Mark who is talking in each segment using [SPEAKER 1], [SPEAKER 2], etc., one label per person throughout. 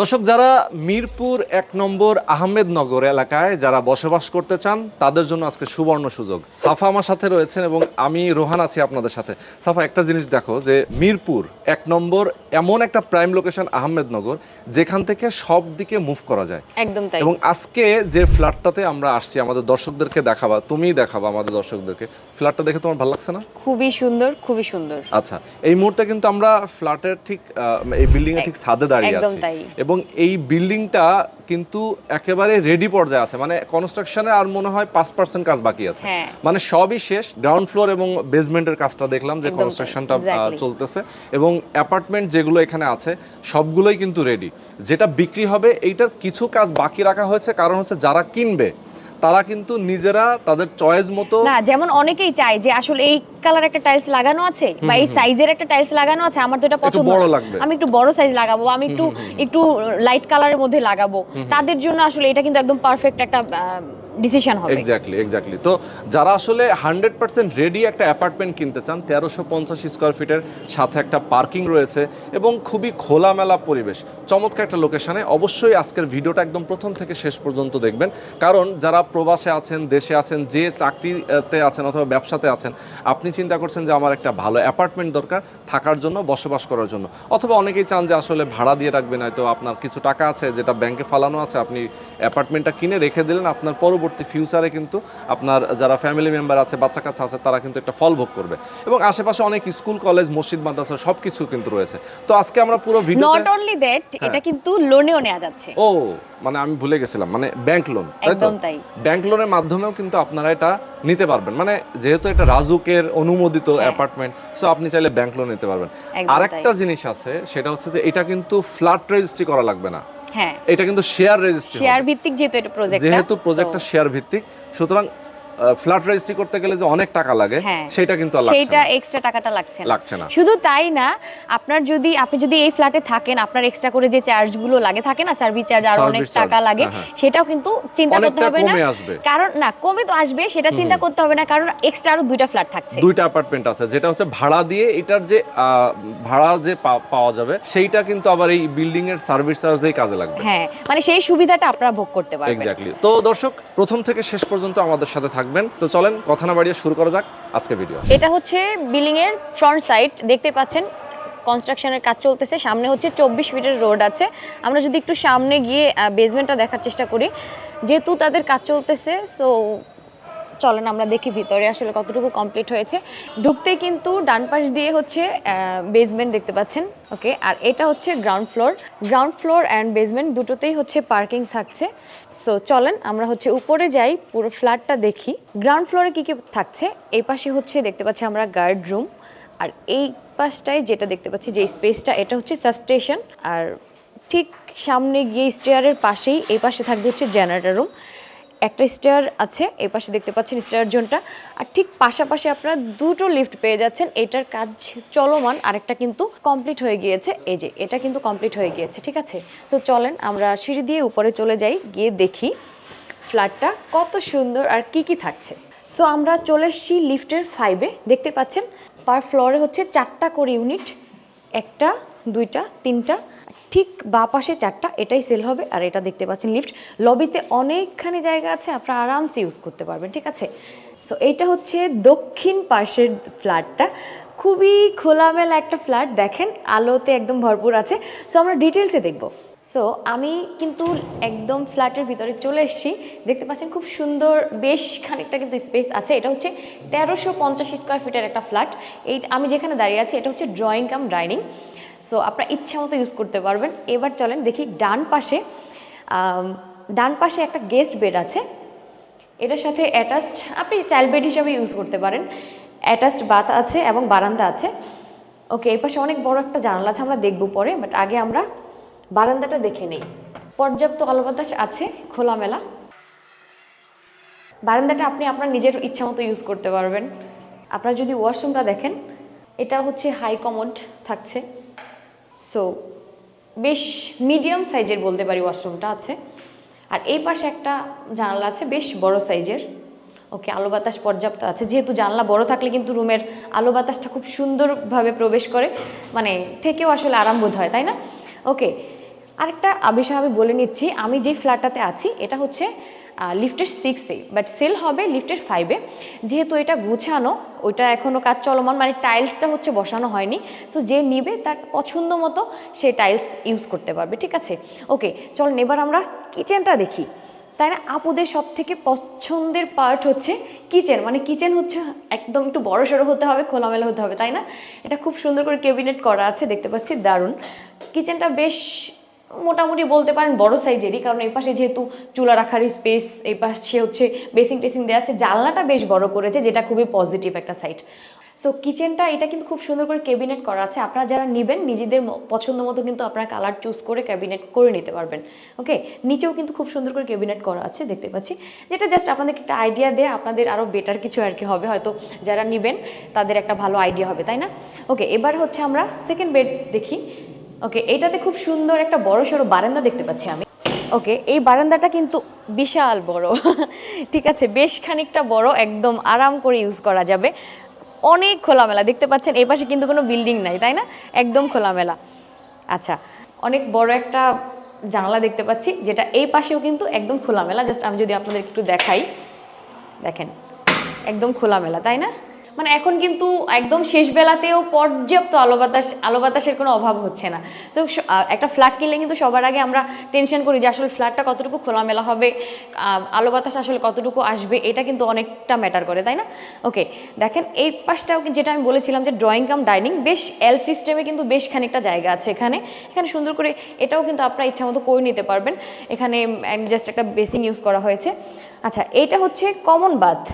[SPEAKER 1] দর্শক যারা মিরপুর এক নম্বর আহমেদনগর এলাকায় যারা বসবাস করতে চান তাদের জন্য আজকে সুবর্ণ সুযোগ। সাফা আমার সাথে রয়েছেন এবং আমি রোহান আছি আপনাদের সাথে। সাফা একটা জিনিস দেখো যে মিরপুর এক নম্বর এমন একটা প্রাইম লোকেশন আহমেদনগর যেখান থেকে সব দিকে মুভ করা যায়।
[SPEAKER 2] একদম তাই।
[SPEAKER 1] এবং আজকে যে ফ্ল্যাটটাতে আমরা আসছি আমাদের দর্শকদেরকে দেখাবা তুমিই দেখাবা আমাদের দর্শকদেরকে। ফ্ল্যাটটা দেখে তোমার ভালো লাগছে না?
[SPEAKER 2] খুবই সুন্দর খুবই সুন্দর।
[SPEAKER 1] আচ্ছা এই মুহূর্তে কিন্তু আমরা ফ্ল্যাটের ঠিক আহ, এই বিল্ডিং এর ঠিক ছাদে দাঁড়িয়ে আছি। এবং এই বিল্ডিংটা কিন্তু একেবারে রেডি পর্যায়ে আছে। মানে কনস্ট্রাকশনে আর মনে হয় পাঁচ পার্সেন্ট কাজ বাকি আছে।
[SPEAKER 2] হ্যাঁ।
[SPEAKER 1] মানে সবই শেষ। গ্রাউন্ড ফ্লোর এবং বেসমেন্টের কাজটা দেখলাম যে কনস্ট্রাকশনটা চলতেছে। এবং অ্যাপার্টমেন্ট যেগুলো এখানে আছে সবগুলোই কিন্তু রেডি যেটা বিক্রি হবে এইটার কিছু কাজ বাকি রাখা হয়েছে। কারণ হচ্ছে যারা কিনবে তারা কিন্তু নিজেরা তাদের চয়েস মতো
[SPEAKER 2] না যেমন অনেকেই চায় যে আসলে এই কালার একটা টাইলস লাগানো আছে বা এই সাইজের একটা টাইলস লাগানো আছে আমার তো এটা পছন্দ
[SPEAKER 1] বড় লাগবে।
[SPEAKER 2] আমি একটু বড় সাইজ লাগাবো আমি একটু একটু লাইট কালারের মধ্যে লাগাবো। তাদের জন্য আসলে এটা কিন্তু একদম পারফেক্ট একটা ডিসিশন হবে।
[SPEAKER 1] এক্স্যাক্টলি এক্স্যাক্টলি তো যারা আসলে হান্ড্রেড পার্সেন্ট রেডি একটা অ্যাপার্টমেন্ট কিনতে চান, তেরোশো পঞ্চাশ স্কোয়ার ফিটের সাথে একটা পার্কিং রয়েছে এবং খুবই খোলামেলা পরিবেশ। চমৎকার একটা লোকেশনে অবশ্যই আজকের ভিডিওটা একদম প্রথম থেকে শেষ পর্যন্ত দেখবেন। কারণ যারা প্রবাসে আছেন, দেশে আছেন, যে চাকরিতে আছেন অথবা ব্যবসাতে আছেন, আপনি চিন্তা করছেন যে আমার একটা ভালো অ্যাপার্টমেন্ট দরকার থাকার জন্য, বসবাস করার জন্য। অথবা অনেকেই চান যে আসলে ভাড়া দিয়ে রাখবেন, হয়তো আপনার কিছু টাকা আছে যেটা ব্যাংকে ফালানো আছে, আপনি অ্যাপার্টমেন্টটা কিনে রেখে দিলেন, আপনার পরবর্তী ফিউচারে কিন্তু আপনার যারা ফ্যামিলি মেম্বার আছে বাচ্চা কাচ্চা আছে তারা কিন্তু একটা ফল ভোগ করবে। এবং আশেপাশে অনেক স্কুল কলেজ মসজিদ মাদ্রাসা সব কিছু কিন্তু রয়েছে। তো আজকে আমরা পুরো
[SPEAKER 2] নট অনলি দ্যাট। এটা কিন্তু লোনেও নেওয়া যাচ্ছে।
[SPEAKER 1] ও মানে আমি ভুলে গেছিলাম মানে ব্যাংক লোন
[SPEAKER 2] একদম তাই।
[SPEAKER 1] ব্যাংক লোনের মাধ্যমেও কিন্তু আপনারা এটা নিতে পারবেন। মানে যেহেতু এটা রাজুকের অনুমোদিত। অ্যাপার্টমেন্ট সো আপনি চাইলে ব্যাংক লোন নিতে পারবেন।
[SPEAKER 2] একদম
[SPEAKER 1] আর একটা জিনিস আছে সেটা হচ্ছে যে এটা কিন্তু ফ্ল্যাট রেজিস্ট্রি করা লাগবে না।
[SPEAKER 2] হ্যাঁ।
[SPEAKER 1] এটা কিন্তু শেয়ার রেজিস্ট্রি
[SPEAKER 2] শেয়ার ভিত্তিক যেহেতু এটা প্রজেক্ট
[SPEAKER 1] যেহেতু প্রজেক্টটা শেয়ার ভিত্তিক সুতরাং ফ্ল্যাট রেজিস্ট্রি করতে গেলে যে অনেক টাকা লাগে
[SPEAKER 2] হ্যাঁ।
[SPEAKER 1] সেটা কিন্তু না।
[SPEAKER 2] এক্সট্রা টাকাটা লাগছে
[SPEAKER 1] লাগছে না।
[SPEAKER 2] শুধু তাই না আপনার যদি আপনি যদি এই ফ্ল্যাটে থাকেন আপনার এক্সট্রা করে যে চার্জগুলো লাগে থাকে না সার্ভিস চার্জ আর অনেক টাকা লাগে
[SPEAKER 1] হ্যাঁ, হ্যাঁ।
[SPEAKER 2] সেটাও কিন্তু চিন্তা করতে হবে না। কারণ না কমে তো আসবে সেটা চিন্তা করতে হবে না কারণ এক্সট্রা আরও দুইটা ফ্ল্যাট থাকছে।
[SPEAKER 1] দুইটা অ্যাপার্টমেন্ট আছে যেটা হচ্ছে ভাড়া দিয়ে এটার যে ভাড়া যে পাওয়া যাবে সেইটা কিন্তু আবার এই বিল্ডিং এর সার্ভিস চার্জেই কাজে লাগবে।
[SPEAKER 2] হ্যাঁ মানে সেই সুবিধাটা আপনারা ভোগ করতে পারবেন।
[SPEAKER 1] এক্স্যাক্টলি তো দর্শক প্রথম থেকে শেষ পর্যন্ত আমাদের সাথে থাকবেন। তো চলেন, কথা না বাড়িয়ে শুরু করা যাক আজকে ভিডিও
[SPEAKER 2] এটা হচ্ছে বিল্ডিং এর ফ্রন্ট সাইড দেখতে পাচ্ছেন? কনস্ট্রাকশনের কাজ চলতেছে, সামনে হচ্ছে চব্বিশ ফিটের রোড আছে। আমরা যদি একটু সামনে গিয়ে বেসমেন্টটা দেখার চেষ্টা করি। যেহেতু তাদের কাজ চলতেছে সো চলেন আমরা দেখি ভিতরে আসলে কতটুকু কমপ্লিট হয়েছে। ঢুকতে কিন্তু ডান পাশ দিয়ে হচ্ছে বেসমেন্ট দেখতে পাচ্ছেন। ওকে আর এটা হচ্ছে ground floor ground floor and basement দুটোতেই হচ্ছে পার্কিং থাকছে। সো চলেন আমরা হচ্ছে উপরে যাই, পুরো ফ্ল্যাটটা দেখি। গ্রাউন্ড ফ্লোরে কী কী থাকছে? এই পাশে হচ্ছে দেখতে পাচ্ছি আমরা গার্ড রুম আর এই পাশটায় যেটা দেখতে পাচ্ছি যে স্পেসটা এটা হচ্ছে সাবস্টেশন আর ঠিক সামনে গিয়ে স্টেয়ারের পাশেই এই পাশে থাকবে হচ্ছে জেনারেটর রুম একটা স্টেয়ার আছে, এই পাশে দেখতে পাচ্ছেন স্টেয়ার জোনটা। আর ঠিক পাশাপাশি আপনারা দুটো লিফট পেয়ে যাচ্ছেন। এটার কাজ চলমান, আরেকটা কিন্তু কমপ্লিট হয়ে গিয়েছে। এই যে, এটা কিন্তু কমপ্লিট হয়ে গিয়েছে, ঠিক আছে? সো চলেন, আমরা সিঁড়ি দিয়ে উপরে চলে যাই, গিয়ে দেখি ফ্ল্যাটটা কত সুন্দর আর কি কি থাকছে। সো আমরা চলে এসেছি লিফটের ফাইভে দেখতে পাচ্ছেন পার ফ্লোরে হচ্ছে চারটা করে ইউনিট একটা, দুইটা, তিনটা। ঠিক বা পাশে চারটা, এটাই সেল হবে আর এটা দেখতে পাচ্ছেন লিফট লবিতে অনেকখানি জায়গা আছে, আপনারা আরামসে ইউজ করতে পারবেন, ঠিক আছে? সো এইটা হচ্ছে দক্ষিণ পাশের ফ্ল্যাটটা খুবই খোলামেলা একটা ফ্ল্যাট, দেখেন আলোতে একদম ভরপুর আছে। সো আমরা ডিটেলসে দেখব। সো আমি কিন্তু একদম ফ্ল্যাটের ভিতরে চলে এসেছি। দেখতে পাচ্ছেন খুব সুন্দর, বেশ খানিকটা কিন্তু স্পেস আছে। এটা হচ্ছে তেরোশো পঞ্চাশ স্কোয়ার ফিটের একটা ফ্ল্যাট এই আমি যেখানে দাঁড়িয়ে আছি, এটা হচ্ছে ড্রয়িং কাম ডাইনিং সো আপনারা ইচ্ছা মতো ইউজ করতে পারবেন। এবার চলেন দেখি ডান পাশে ডান পাশে একটা গেস্ট বেড আছে। এটার সাথে অ্যাটাচড আপনি চাইল্ড বেড হিসাবে ইউজ করতে পারেন। অ্যাটাচড বাথ আছে এবং বারান্দা আছে। ওকে, এই পাশে অনেক বড় একটা জানালা আছে, আমরা দেখব পরে, বাট আগে আমরা বারান্দাটা দেখে নেই। পর্যাপ্ত আলো বাতাস আছে, খোলামেলা। বারান্দাটা আপনি আপনার নিজের ইচ্ছা মতো ইউজ করতে পারবেন। আপনারা যদি ওয়াশরুমটা দেখেন, এটা হচ্ছে হাই কমোড থাকছে। সো বেশ মিডিয়াম সাইজের বলতে পারি ওয়াশরুমটা আছে। আর এই পাশে একটা জানালা আছে, বেশ বড় সাইজের ওকে, আলো বাতাস পর্যাপ্ত আছে। যেহেতু জানলা বড় থাকলে কিন্তু রুমের আলো বাতাসটা খুব সুন্দরভাবে প্রবেশ করে মানে থেকেও আসলে আরাম বোধ হয়, তাই না? ওকে, আরেকটা বিষয় আমি বলে নিচ্ছি, আমি যে ফ্ল্যাটটাতে আছি, এটা হচ্ছে লিফটের সিক্সে বাট সেল হবে লিফটের ফাইভে যেহেতু এটা গুছানো, ওইটা এখনও কাজ চলমান মানে টাইলসটা হচ্ছে বসানো হয়নি সো যে নিবে তার পছন্দ মতো সে টাইলস ইউজ করতে পারবে, ঠিক আছে? ওকে, চল, এবার আমরা কিচেনটা দেখি। তাই না আপুদের সব থেকে পছন্দের পার্ট হচ্ছে কিচেন মানে কিচেন হচ্ছে একদম একটু বড় সড়ো হতে হবে, খোলামেলা হতে হবে, তাই না? এটা খুব সুন্দর করে ক্যাবিনেট করা আছে, দেখতে পাচ্ছি, দারুণ। কিচেনটা বেশ মোটামুটি বলতে পারেন বড় সাইজেরই কারণ এই পাশে যেহেতু চুলা রাখার স্পেস এই পাশে হচ্ছে বেসিং টেসিং দেওয়া আছে, জানলাটা বেশ বড় করেছে, যেটা খুবই পজিটিভ একটা সাইড সো কিচেনটা এটা কিন্তু খুব সুন্দর করে ক্যাবিনেট করা আছে। আপনারা যারা নেবেন, নিজেদের পছন্দ মতো কিন্তু আপনারা কালার চুজ করে ক্যাবিনেট করে নিতে পারবেন। ওকে নিচেও কিন্তু খুব সুন্দর করে ক্যাবিনেট করা আছে, দেখতে পাচ্ছি। যেটা জাস্ট আপনাদেরকে একটা আইডিয়া দেয় আপনাদের আরও বেটার কিছু আর কি হবে। হয়তো যারা নেবেন, তাদের একটা ভালো আইডিয়া হবে, তাই না? ওকে এবার হচ্ছে আমরা সেকেন্ড বেড দেখি। ওকে এটাতে খুব সুন্দর একটা বড় সড়ো বারান্দা দেখতে পাচ্ছি আমি। ওকে এই বারান্দাটা কিন্তু বিশাল বড়। ঠিক আছে, বেশ খানিকটা বড়, একদম আরাম করে ইউজ করা যাবে। অনেক খোলামেলা। দেখতে পাচ্ছেন, এই পাশে কিন্তু কোনো বিল্ডিং নাই, তাই না? একদম খোলামেলা। আচ্ছা অনেক বড় একটা জানলা দেখতে পাচ্ছি, যেটা এই পাশেও কিন্তু একদম খোলামেলা। জাস্ট আমি যদি আপনাদের একটু দেখাই। দেখেন, একদম খোলামেলা, তাই না? মানে এখন কিন্তু একদম শেষ বেলাতেও পর্যাপ্ত আলো বাতাস, আলো বাতাসের কোনো অভাব হচ্ছে না। তো একটা ফ্ল্যাট কিনলে কিন্তু সবার আগে আমরা টেনশন করি যে আসলে ফ্ল্যাটটা কতটুকু খোলামেলা হবে আলো বাতাস আসলে কতটুকু আসবে, এটা কিন্তু অনেকটা ম্যাটার করে, তাই না? ওকে দেখেন এই পাশটাও যেটা আমি বলেছিলাম যে ড্রয়িং কাম ডাইনিং বেশ এল সিস্টেমে কিন্তু বেশ খানিকটা জায়গা আছে এখানে। এখানে সুন্দর করে এটাও কিন্তু আপনারা ইচ্ছা মতো করে নিতে পারবেন। এখানে জাস্ট একটা বেসিং ইউজ করা হয়েছে। আচ্ছা এটা হচ্ছে কমন বাথ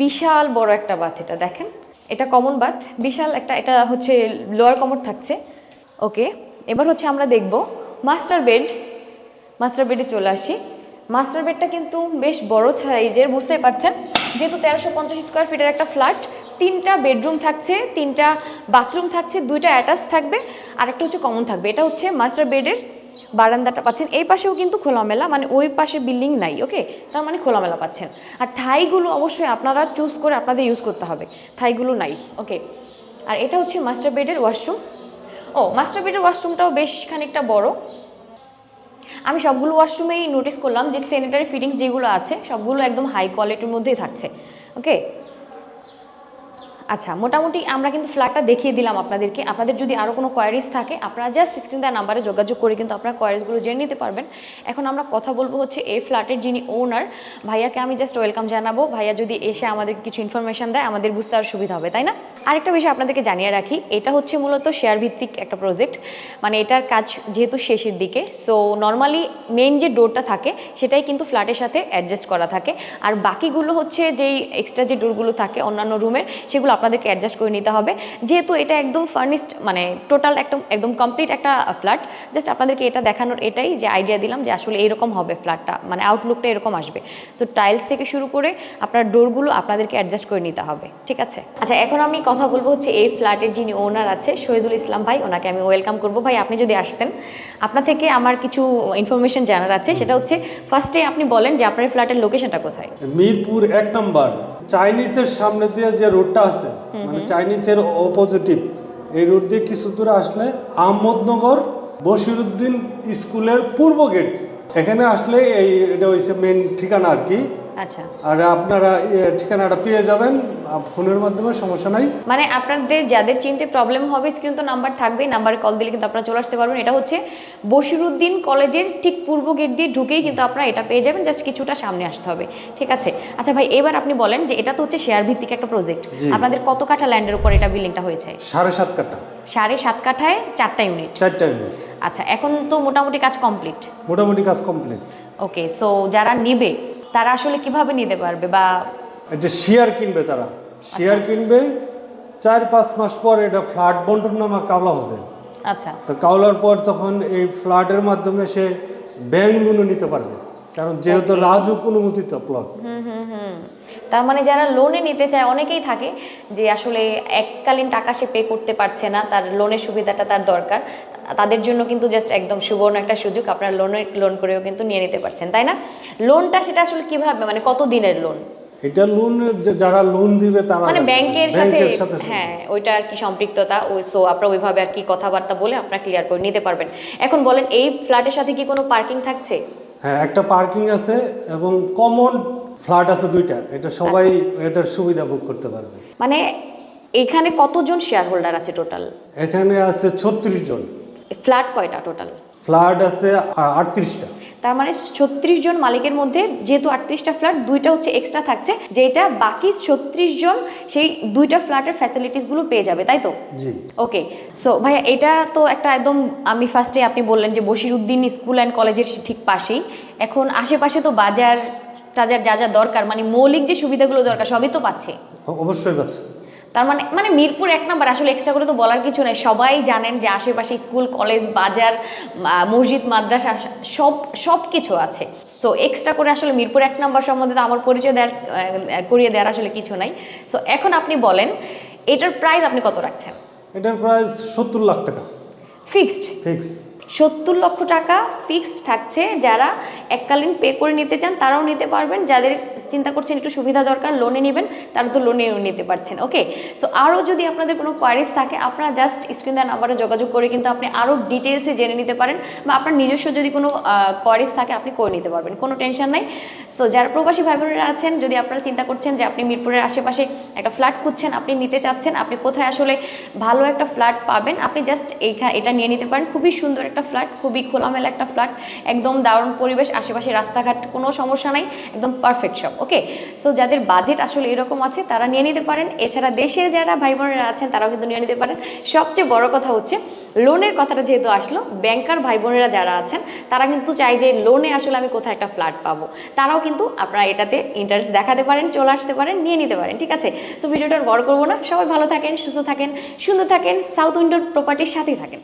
[SPEAKER 2] বিশাল বড় একটা বাথ এটা, দেখেন। এটা কমন বাথ বিশাল একটা, এটা হচ্ছে লোয়ার কমোড থাকছে। ওকে এবার হচ্ছে আমরা দেখব মাস্টার বেড মাস্টার বেডে চলে আসি। মাস্টার বেডটা কিন্তু বেশ বড় সাইজের বুঝতেই পারছেন? যেহেতু তেরোশো পঞ্চাশ স্কোয়ার ফিটের একটা ফ্ল্যাট তিনটা বেডরুম থাকছে, তিনটা বাথরুম থাকছে, দুইটা অ্যাটাচ থাকবে আর একটা হচ্ছে কমন থাকবে। এটা হচ্ছে মাস্টার বেডের বারান্দাটা পাচ্ছেন। এই পাশেও কিন্তু খোলামেলা মানে ওই পাশে বিল্ডিং নাই, ওকে? তার মানে খোলামেলা পাচ্ছেন। আর থাইগুলো অবশ্যই আপনারা চুজ করে আপনাদের ইউজ করতে হবে। থাইগুলো নাই, ওকে? আর এটা হচ্ছে মাস্টার বেডের ওয়াশরুম ও মাস্টার বেডের ওয়াশরুমটাও বেশ খানিকটা বড়। আমি সবগুলো ওয়াশরুমেই নোটিস করলাম যে স্যানিটারি ফিটিংস যেগুলো আছে, সবগুলো একদম হাই কোয়ালিটির মধ্যেই থাকছে, ওকে? আচ্ছা মোটামুটি আমরা কিন্তু ফ্ল্যাটটা দেখিয়ে দিলাম আপনাদেরকে। আপনাদের যদি আরও কোনো কোয়ারিজ থাকে, আপনারা জাস্ট স্ক্রিন দেওয়ার নাম্বারে যোগাযোগ করে কিন্তু আপনারা কোয়ারিজগুলো জেনে নিতে পারবেন। এখন আমরা কথা বলব হচ্ছে এই ফ্ল্যাটের যিনি ওনার ভাইয়াকে আমি জাস্ট ওয়েলকাম জানাব। ভাইয়া যদি এসে আমাদের কিছু ইনফরমেশন দেয়, আমাদের বুঝতে আর সুবিধা হবে, তাই না? আরেকটা বিষয় আপনাদেরকে জানিয়ে রাখি, এটা হচ্ছে মূলত শেয়ার ভিত্তিক একটা প্রজেক্ট মানে এটার কাজ যেহেতু শেষের দিকে সো নর্মালি মেন যে ডোরটা থাকে, সেটাই কিন্তু ফ্ল্যাটের সাথে অ্যাডজাস্ট করা থাকে। আর বাকিগুলো হচ্ছে যেই এক্সট্রা যে ডোরগুলো থাকে, অন্যান্য রুমের সেগুলো আপনাদেরকে অ্যাডজাস্ট করে নিতে হবে। যেহেতু এটা একদম ফার্নিশড মানে টোটাল একদম একদম কমপ্লিট একটা ফ্ল্যাট জাস্ট আপনাদেরকে এটা দেখানোর এটাই যে আইডিয়া দিলাম যে আসলে এরকম হবে ফ্ল্যাটটা মানে আউটলুকটা এরকম আসবে। সো টাইলস থেকে শুরু করে আপনার ডোরগুলো আপনাদেরকে অ্যাডজাস্ট করে নিতে হবে, ঠিক আছে? আচ্ছা এখন আমি কথা বলব হচ্ছে এই ফ্ল্যাটের যিনি ওনার আছে, শহীদুল ইসলাম ভাই, ওনাকে আমি ওয়েলকাম করব। ভাই, আপনি যদি আসতেন আপনার থেকে আমার কিছু ইনফরমেশন জানার আছে, সেটা হচ্ছে ফার্স্টে আপনি বলেন যে আপনার ফ্ল্যাটের লোকেশনটা কোথায়?
[SPEAKER 3] মিরপুর এক নম্বর। চাইনিজের সামনে দিয়ে যে রোডটা আছে মানে চাইনিজের অপোজিটিভ এই রোড দিয়ে কিছু দূরে আসলে আহমদনগর বশিরুদ্দিন স্কুলের পূর্ব গেট এখানে আসলে এই এটা হচ্ছে মেন ঠিকানা আর কি।
[SPEAKER 2] আচ্ছা।
[SPEAKER 3] আর আপনারা ঠিকানাটা পেয়ে যাবেন ফোনের মাধ্যমে সমস্যা নাই।
[SPEAKER 2] মানে আপনাদের যাদের চিনতে প্রবলেম হবে স্ক্রিন তো নাম্বার থাকবেই নাম্বারে কল দিলে কিন্তু আপনারা চলে আসতে পারবেন। এটা হচ্ছে বশিরুদ্দিন কলেজের ঠিক পূর্ব গেট দিয়ে ঢুকেই কিন্তু আপনারা এটা পেয়ে যাবেন জাস্ট কিছুটা সামনে আসতে হবে। ঠিক আছে? আচ্ছা ভাই এবার আপনি বলেন যে এটা তো হচ্ছে শেয়ার ভিত্তিক একটা প্রজেক্ট আপনাদের কত কাঠা ল্যান্ডের উপর এটা বিল্ডিংটা হয়েছে?
[SPEAKER 3] সাড়ে সাত কাটা
[SPEAKER 2] সাড়ে সাত কাঠায় চারটা ইউনিট
[SPEAKER 3] চারটা ইউনিট
[SPEAKER 2] আচ্ছা এখন তো মোটামুটি কাজ কমপ্লিট
[SPEAKER 3] মোটামুটি কাজ কমপ্লিট
[SPEAKER 2] ওকে সো যারা নিবে তারা আসলে কীভাবে নিতে পারবে বা
[SPEAKER 3] এটা শেয়ার কিনবে তারা শেয়ার কিনবে চার পাঁচ মাস পর এটা ফ্ল্যাট বন্টন নামা কাওলা হবে।
[SPEAKER 2] আচ্ছা।
[SPEAKER 3] তো কাওলার পর তখন এই ফ্ল্যাটের মাধ্যমে সে ব্যাংক লোনও নিতে পারবে। কারণ যেহেতু রাজুক অনুমোদিত প্লট
[SPEAKER 2] হুম তার মানে যারা লোনে নিতে চায় অনেকেই থাকে যে আসলে এককালীন টাকা সে পে করতে পারছে না তার লোনের সুবিধাটা তার দরকার। তাদের জন্য কিন্তু জাস্ট একদম সুবর্ণ একটা সুযোগ আপনারা লোনে লোন করেও কিন্তু নিয়ে নিতে পারছেন তাই না? লোনটা সেটা আসলে কীভাবে মানে কত দিনের লোন
[SPEAKER 3] এটা লোন যারা লোন দিবে তারা
[SPEAKER 2] মানে ব্যাংকের সাথে
[SPEAKER 3] ব্যাংকের সাথে।
[SPEAKER 2] হ্যাঁ ওইটা আর কি সম্পৃক্ততা ওই সো আপনারা ওইভাবে আর কি কথাবার্তা বলে আপনারা ক্লিয়ার করে নিতে পারবেন। এখন বলেন এই ফ্ল্যাটের সাথে কি কোনো পার্কিং থাকছে?
[SPEAKER 3] হ্যাঁ একটা পার্কিং আছে এবং কমন ফ্ল্যাট আছে দুইটা। এটা সবাই
[SPEAKER 2] আচ্ছা।
[SPEAKER 3] এটার সুবিধা ভোগ করতে পারবে।
[SPEAKER 2] মানে এখানে কতজন শেয়ার হোল্ডার আছে টোটাল
[SPEAKER 3] এখানে আছে ছত্রিশ জন।
[SPEAKER 2] ফ্ল্যাট কয়টা টোটাল
[SPEAKER 3] ফ্ল্যাট আছে আটত্রিশটা।
[SPEAKER 2] তার মানে ছত্রিশ জন মালিকের মধ্যে যেহেতু আটত্রিশটা ফ্ল্যাট দুইটা হচ্ছে এক্সট্রা থাকছে যেটা বাকি ছত্রিশ জন সেই দুইটা ফ্ল্যাটের ফ্যাসিলিটিসগুলো পেয়ে যাবে তাই তো? ওকে সো ভাইয়া এটা তো একটা একদম আমি ফার্স্টে আপনি বললেন যে বশিরউদ্দিন স্কুল অ্যান্ড কলেজের ঠিক পাশেই। এখন আশেপাশে তো বাজার টাজার যা যা দরকার মানে মৌলিক যে সুবিধাগুলো দরকার সবই তো পাচ্ছে।
[SPEAKER 3] অবশ্যই পাচ্ছে।
[SPEAKER 2] তার মানে মানে মিরপুর এক নাম্বার আসলে এক্সট্রা করে তো বলার কিছু নেই। সবাই জানেন যে আশেপাশে স্কুল কলেজ বাজার মসজিদ মাদ্রাসা সব সব কিছু আছে। সো এক্সট্রা করে আসলে মিরপুর এক নাম্বার সম্বন্ধে তো আমার পরিচয় দেওয়ার করিয়ে দেওয়ার আসলে কিছু নাই। সো এখন আপনি বলেন এটার প্রাইস আপনি কত রাখছেন?
[SPEAKER 3] এটার প্রাইস সত্তর লাখ টাকা।
[SPEAKER 2] ফিক্সড
[SPEAKER 3] ফিক্স
[SPEAKER 2] সত্তর লক্ষ টাকা ফিক্সড থাকছে যারা এককালীন পে করে নিতে চান, তারাও নিতে পারবেন। যাদের চিন্তা করছেন একটু সুবিধা দরকার লোনে নেবেন, তারা তো লোনে নিতে পারছেন। ওকে সো আরও যদি আপনাদের কোনো কোয়ারিজ থাকে, আপনারা জাস্ট স্ক্রিন দেওয়ার নাম্বারে যোগাযোগ করে কিন্তু আপনি আরও ডিটেলসে জেনে নিতে পারেন বা আপনার নিজস্ব যদি কোনো কোয়ারিজ থাকে, আপনি করে নিতে পারবেন। কোনো টেনশন নাই। সো যারা প্রবাসী ভাই বোনেরা আছেন, যদি আপনারা চিন্তা করছেন যে আপনি মিরপুরের আশেপাশে একটা ফ্ল্যাট খুঁজছেন, আপনি নিতে চাচ্ছেন, আপনি কোথায় আসলে ভালো একটা ফ্ল্যাট পাবেন, আপনি জাস্ট এইখানে এটা নিয়ে নিতে পারেন। খুবই সুন্দর একটা ফ্ল্যাট খুবই খোলামেলা একটা ফ্ল্যাট একদম দারুণ পরিবেশ, আশেপাশে রাস্তাঘাট, কোনো সমস্যা নাই, একদম পারফেক্ট সব ওকে সো যাদের বাজেট আসলে এরকম আছে, তারা নিয়ে নিতে পারেন। এছাড়া দেশে যারা ভাই বোনেরা আছেন, তারাও কিন্তু নিয়ে নিতে পারেন। সবচেয়ে বড় কথা হচ্ছে লোনের কথাটা যেহেতু আসলো ব্যাংকার ভাই বোনেরা যারা আছেন, তারা কিন্তু চাই যে লোনে আসলে আমি কোথায় একটা ফ্ল্যাট পাবো। তারাও কিন্তু আপনারা এটাতে ইন্টারেস্ট দেখাতে পারেন, চলে আসতে পারেন, নিয়ে নিতে পারেন, ঠিক আছে? তো ভিডিওটা বড় করব না। সবাই ভালো থাকেন, সুস্থ থাকেন, সুন্দর থাকেন সাউথ উইন্ডোর প্রপার্টির সাথেই থাকেন।